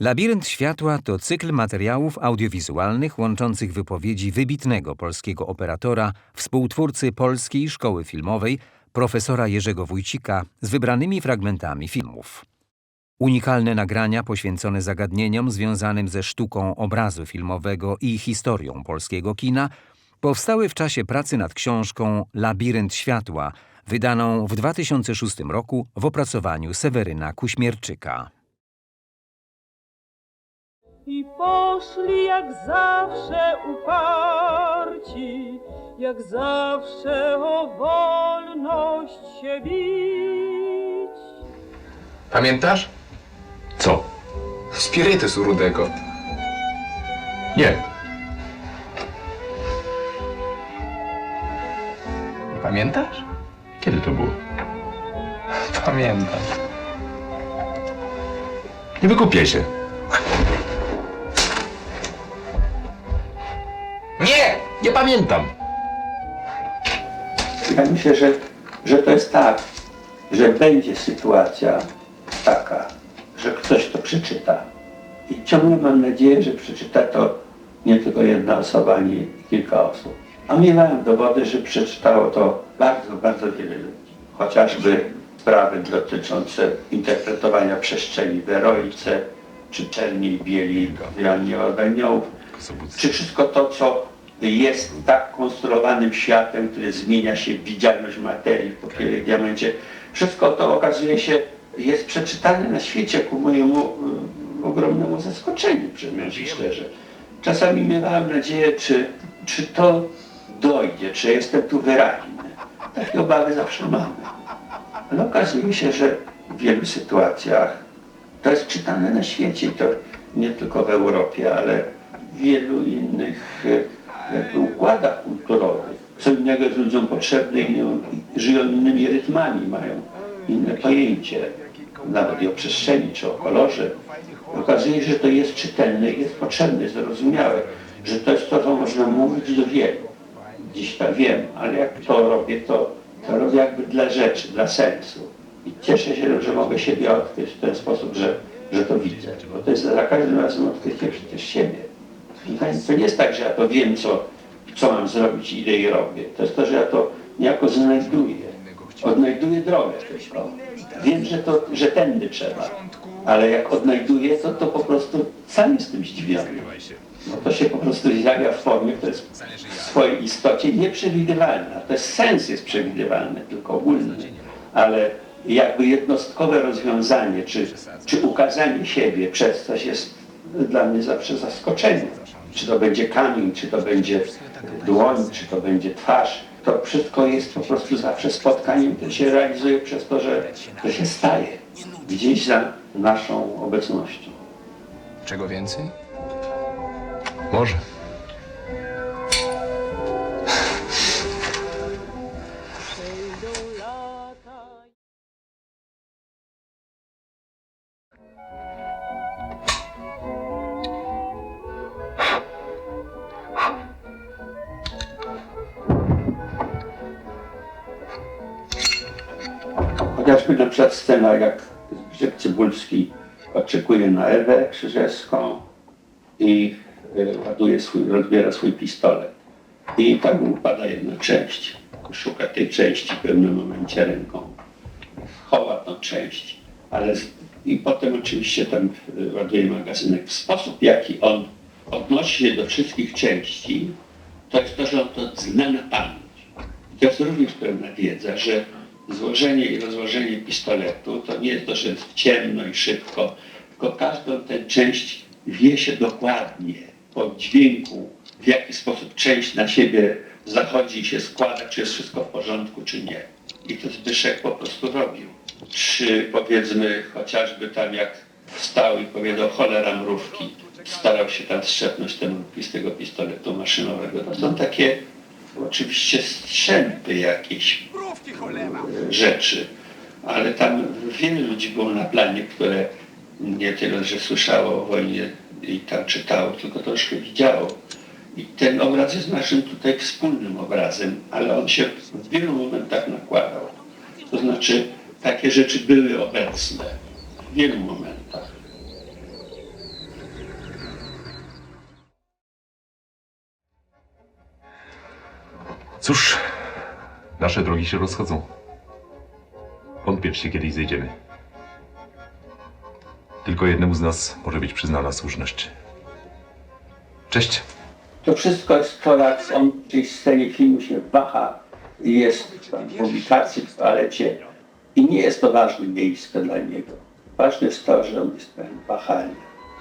Labirynt Światła to cykl materiałów audiowizualnych łączących wypowiedzi wybitnego polskiego operatora, współtwórcy Polskiej Szkoły Filmowej, profesora Jerzego Wójcika z wybranymi fragmentami filmów. Unikalne nagrania poświęcone zagadnieniom związanym ze sztuką obrazu filmowego i historią polskiego kina powstały w czasie pracy nad książką Labirynt Światła, wydaną w 2006 roku w opracowaniu Seweryna Kuśmierczyka. Poszli jak zawsze uparci, jak zawsze o wolność się bić. Pamiętasz? Co? Spirytusu rudego. Nie. Nie pamiętasz? Kiedy to było? Pamiętam. Nie wykupię się. Nie! Pamiętam. Ja myślę, że, że to jest tak, że będzie sytuacja taka, że ktoś to przeczyta. I ciągle mam nadzieję, że przeczyta to nie tylko jedna osoba, ani kilka osób. A miewałem dowody, że przeczytało to bardzo, bardzo wiele ludzi. Chociażby sprawy dotyczące interpretowania przestrzeni w Eroice, czy Czerni Bieli w Jannie od Aniołów, czy wszystko to, co jest tak konstruowanym światem, który zmienia się widzialność materii w popiele diamencie, wszystko to okazuje się, jest przeczytane na świecie ku mojemu y, ogromnemu zaskoczeniu, przyznam się szczerze. Czasami miewałem nadzieję, czy, czy to dojdzie, czy jestem tu wyraźny. Takie obawy zawsze mamy. Ale okazuje się, że w wielu sytuacjach to jest czytane na świecie, to nie tylko w Europie, ale w wielu innych e, jakby układach kulturowych. Co innego jest ludziom potrzebne i żyją innymi rytmami, mają inne pojęcie, nawet i o przestrzeni, czy o kolorze. Okazuje się, że to jest czytelne, jest potrzebne, zrozumiałe, że to jest to, co można mówić do wielu. Dziś tak wiem, ale jak to robię, to, to robię jakby dla rzeczy, dla sensu. I cieszę się, że mogę siebie odkryć w ten sposób, że, że to widzę. Bo to jest za każdym razem odkrycie przecież siebie. To nie jest tak, że ja to wiem, co, co mam zrobić i ile i robię. To jest to, że ja to niejako znajduję. Odnajduję drogę tylko. Wiem, że, to, że tędy trzeba. Ale jak odnajduję, to, to po prostu sam jestem zdziwiony. No to się po prostu zjawia w formie, która jest w swojej istocie nieprzewidywalna. To jest sens jest przewidywalny, tylko ogólny. Ale jakby jednostkowe rozwiązanie, czy, czy ukazanie siebie przez coś jest dla mnie zawsze zaskoczeniem. Czy to będzie kamień, czy to będzie dłoń, czy to będzie twarz. To wszystko jest po prostu zawsze spotkaniem, które się realizuje przez to, że to się staje gdzieś za naszą obecnością. Czego więcej? Może. Chociażby na przykład scena, jak Zbigniew Cybulski oczekuje na Ewę Krzyżewską i y, ładuje swój, rozbiera swój pistolet. I mu upada jedna część. Szuka tej części w pewnym momencie ręką. Chowa tą część. Ale I potem oczywiście tam y, ładuje magazynek. W sposób, jaki on odnosi się do wszystkich części, to jest to, że on to zna na pamięć. I to jest również pewna wiedza, że złożenie i rozłożenie pistoletu to nie jest to, że ciemno i szybko, tylko każdą tę część wie się dokładnie po dźwięku, w jaki sposób część na siebie zachodzi i się składa, czy jest wszystko w porządku, czy nie. I to Zbyszek po prostu robił. Czy powiedzmy chociażby tam jak stał i powiedział cholera mrówki, starał się tam strzepnąć te mrówki z tego pistoletu maszynowego. To są takie oczywiście strzępy jakieś rzeczy. Ale tam wiele ludzi było na planie, które nie tyle, że słyszało o wojnie i tam czytało, tylko troszkę widziało. I ten obraz jest naszym tutaj wspólnym obrazem, ale on się w wielu momentach nakładał. To znaczy takie rzeczy były obecne w wielu momentach. Cóż, nasze drogi się rozchodzą. Czy się kiedyś zejdziemy. Tylko jednemu z nas może być przyznana słuszność. Cześć. To wszystko jest to, jak on w tej scenie filmu się waha i jest w publikacji w toalecie i nie jest to ważne miejsce dla niego. Ważne jest to, że on jest pewien wahania.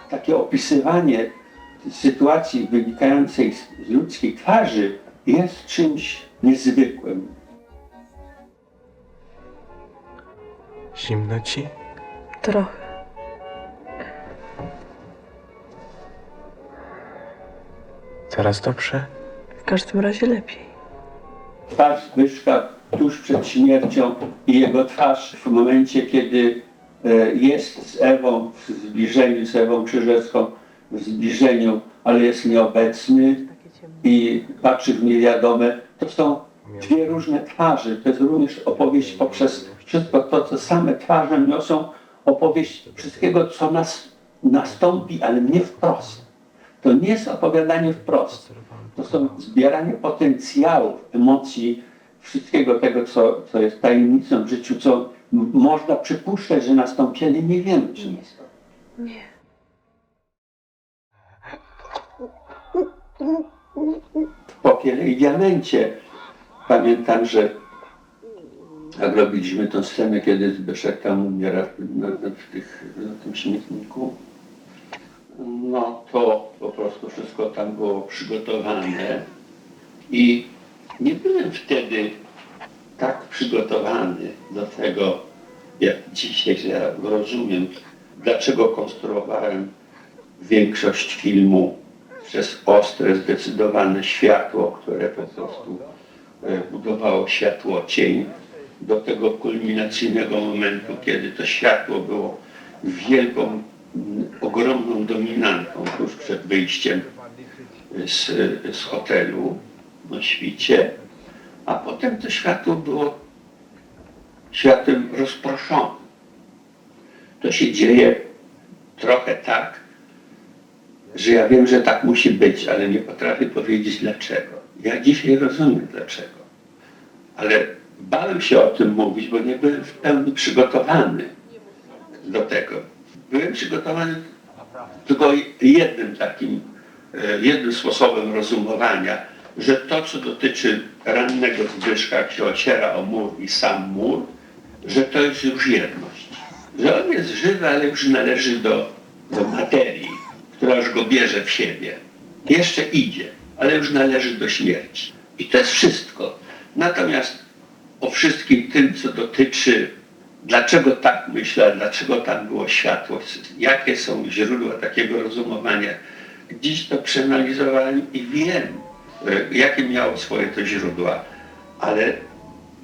Takie opisywanie sytuacji wynikającej z z ludzkiej twarzy jest czymś niezwykłym. Zimno ci? Trochę. Coraz dobrze? W każdym razie lepiej. Twarz Zbyszka tuż przed śmiercią i jego twarz w momencie, kiedy e, jest z Ewą w zbliżeniu, z Ewą Krzyżewską w zbliżeniu, ale jest nieobecny i patrzy w niewiadome. To są dwie różne twarze. To jest również opowieść poprzez wszystko to, co same twarze niosą, opowieść wszystkiego, co nas nastąpi, ale nie wprost. To nie jest opowiadanie wprost. To są zbieranie potencjałów, emocji, wszystkiego tego, co, co jest tajemnicą w życiu, co można przypuszczać, że nastąpi, ale nie wiemy, czy nastąpi. Nie. w Popiele i Diamencie. Pamiętam, że jak robiliśmy tę scenę, kiedy Zbyszek tam umiera w, na, w tych, na tym śmietniku, no to po prostu wszystko tam było przygotowane. I nie byłem wtedy tak przygotowany do tego, jak dzisiaj, ja rozumiem, dlaczego konstruowałem większość filmu przez ostre, zdecydowane światło, które po prostu budowało światło cień do tego kulminacyjnego momentu, kiedy to światło było wielką, ogromną dominantą tuż przed wyjściem z, z hotelu na świcie, a potem to światło było światłem rozproszonym. To się dzieje trochę tak, że ja wiem, że tak musi być, ale nie potrafię powiedzieć dlaczego. Ja dzisiaj rozumiem dlaczego. Ale bałem się o tym mówić, bo nie byłem w pełni przygotowany do tego. Byłem przygotowany tylko jednym takim, e, jednym sposobem rozumowania, że to, co dotyczy rannego Zbyszka, jak się ociera o mur i sam mur, że to jest już jedność. Że on jest żywy, ale już należy do, do materii, która już go bierze w siebie. Jeszcze idzie, ale już należy do śmierci. I to jest wszystko. Natomiast o wszystkim tym, co dotyczy, dlaczego tak myślę, dlaczego tam było światło, jakie są źródła takiego rozumowania, dziś to przeanalizowałem i wiem, e, jakie miało swoje to źródła, ale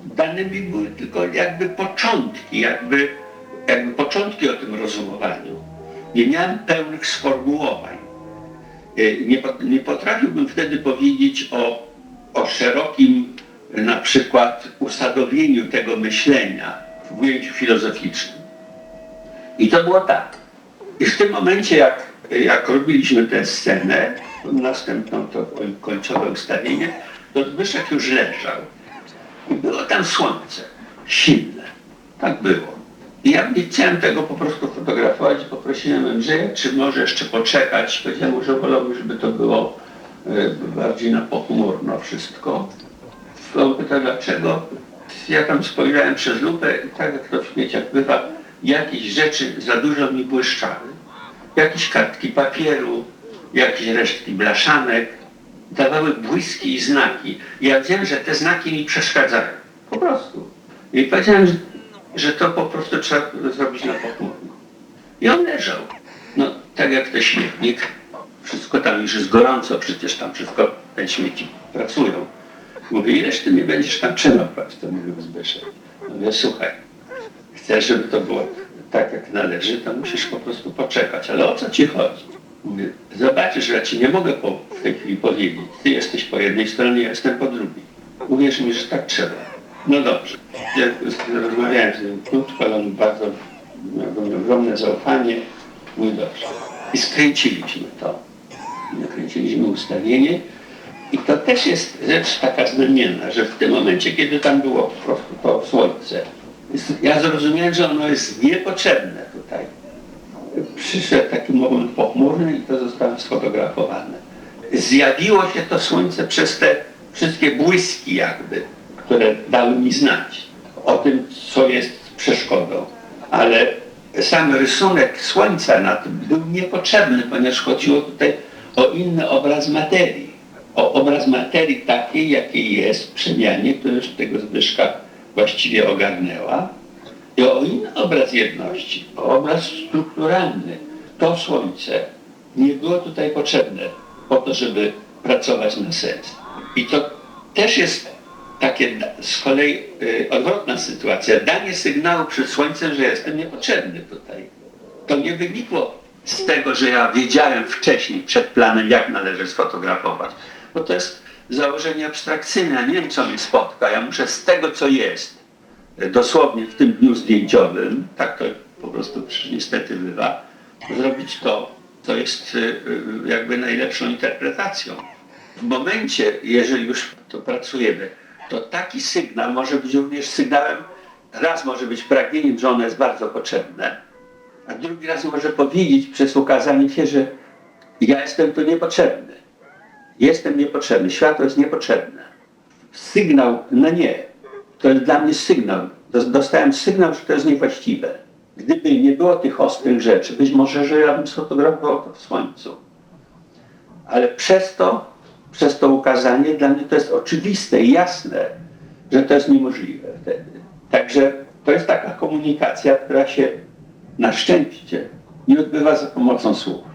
dane mi były tylko jakby początki, jakby, jakby początki o tym rozumowaniu. Nie miałem pełnych sformułowań. E, Nie, nie potrafiłbym wtedy powiedzieć o, o szerokim na przykład usadowieniu tego myślenia w ujęciu filozoficznym. I to było tak. I w tym momencie, jak, jak robiliśmy tę scenę, następną to końcowe ustawienie, to Zbyszek już leżał. I było tam słońce, silne. Tak było. Ja nie chciałem tego po prostu fotografować. Poprosiłem Andrzeja, czy może jeszcze poczekać. Powiedziałem, mu, że wolałbym, żeby to było e, bardziej na pochmurno wszystko. On pyta, dlaczego? Ja tam spojrzałem przez lupę i tak jak to w śmieciach bywa, jakieś rzeczy za dużo mi błyszczały. Jakieś kartki papieru, jakieś resztki blaszanek dawały błyski i znaki. Ja wiem, że te znaki mi przeszkadzają. Po prostu. I powiedziałem, że, że to po prostu trzeba zrobić na pochmurno. I on leżał. No, tak jak ten śmietnik. Wszystko tam już jest gorąco, przecież tam wszystko, te śmieci pracują. Mówię, ileż ty mnie będziesz tam patrz, to mówił Zbyszek. Mówię, słuchaj, chcesz, żeby to było tak, jak należy, to musisz po prostu poczekać. Ale o co ci chodzi? Mówię, zobaczysz, że ja ci nie mogę po, w tej chwili powiedzieć. Ty jesteś po jednej stronie, ja jestem po drugiej. Uwierz mi, że tak trzeba. No dobrze. Ja rozmawiałem z nim krótko, on bardzo miał ogromne zaufanie. Mówi dobrze. I skręciliśmy to. Nakręciliśmy ustawienie I to też jest rzecz taka znamienna, że w tym momencie, kiedy tam było po prostu to słońce, ja zrozumiałem, że ono jest niepotrzebne tutaj. Przyszedł taki moment pochmurny i to zostało sfotografowane. Zjawiło się to słońce przez te wszystkie błyski jakby, które dały mi znać o tym, co jest przeszkodą. Ale sam rysunek słońca na tym był niepotrzebny, ponieważ chodziło tutaj o inny obraz materii. O obraz materii takiej, jakiej jest w przemianie, która już tego Zbyszka właściwie ogarnęła. I o inny obraz jedności, o obraz strukturalny. To słońce nie było tutaj potrzebne po to, żeby pracować na sens. I to też jest takie z kolei y, odwrotna sytuacja. Danie sygnału przed słońcem, że jestem niepotrzebny tutaj. To nie wynikło z tego, że ja wiedziałem wcześniej, przed planem, jak należy sfotografować. Bo to jest założenie abstrakcyjne. Ja nie wiem, co mnie spotka. Ja muszę z tego, co jest, dosłownie w tym dniu zdjęciowym, tak to po prostu niestety bywa, zrobić to, co jest y, y, jakby najlepszą interpretacją. W momencie, jeżeli już to pracujemy, to taki sygnał może być również sygnałem, raz może być pragnieniem, że ono jest bardzo potrzebne, a drugi raz może powiedzieć przez ukazanie się, że ja jestem tu niepotrzebny. Jestem niepotrzebny, światło jest niepotrzebne. Sygnał na nie. To jest dla mnie sygnał. Dos- Dostałem sygnał, że to jest niewłaściwe. Gdyby nie było tych ostrych rzeczy, być może, że ja bym sfotografował to w słońcu. Ale przez to, przez to ukazanie dla mnie to jest oczywiste i jasne, że to jest niemożliwe wtedy. Także to jest taka komunikacja, która się na szczęście nie odbywa za pomocą słów.